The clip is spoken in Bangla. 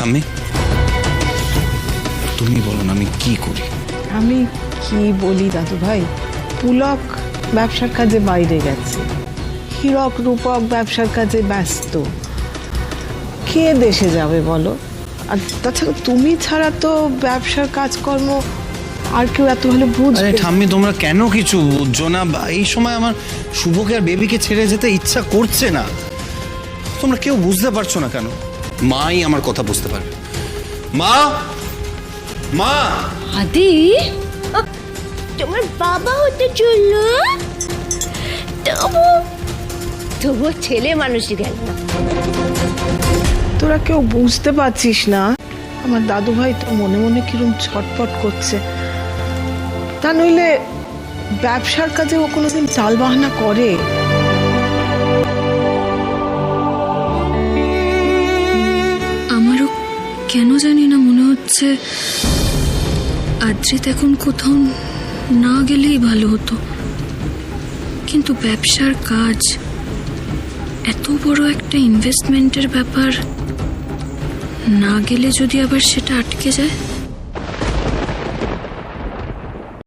ঠাম্মি তুমি বলো না আমি কি করি? আমি কি বলি দাদু ভাই পুলক ব্যবসার কাজে বাইরে গেছে। হীরক রূপক ব্যবসার কাজে ব্যস্ত। কে দেশে যাবে বলো? আর তাছাড়া তুমি ছাড়া তো ব্যবসার কাজকর্ম আর কেউ এত হলে আরে বুঝবে ঠাম্মি তোমরা কেন কিছু বুঝছ না? বা এই সময় আমার শুভকে আর বেবিকে ছেড়ে যেতে ইচ্ছা করছে না। তোমরা কেউ বুঝতে পারছ না কেন? মাই আমার কথা বুঝতে পারবে। মা! মা! আদি? তোমার বাবা হতে চলল? তবু তবু ছেলে মানুষই গেল। না তোরা কেউ বুঝতে পারছিস না? আমার দাদু ভাই তো মনে মনে কিরম ছটপট করছে। তা নইলে ব্যবসার কাজে ও কোনোদিন চাল বাহানা করে? কেন জানি না মনে হচ্ছে আদ্রিত এখন কোথাও না গেলেই ভালো হতো। কিন্তু ব্যবসার কাজ, এত বড় একটা ইনভেস্টমেন্টের ব্যাপার, না গেলে যদি আবার সেটা আটকে যায়?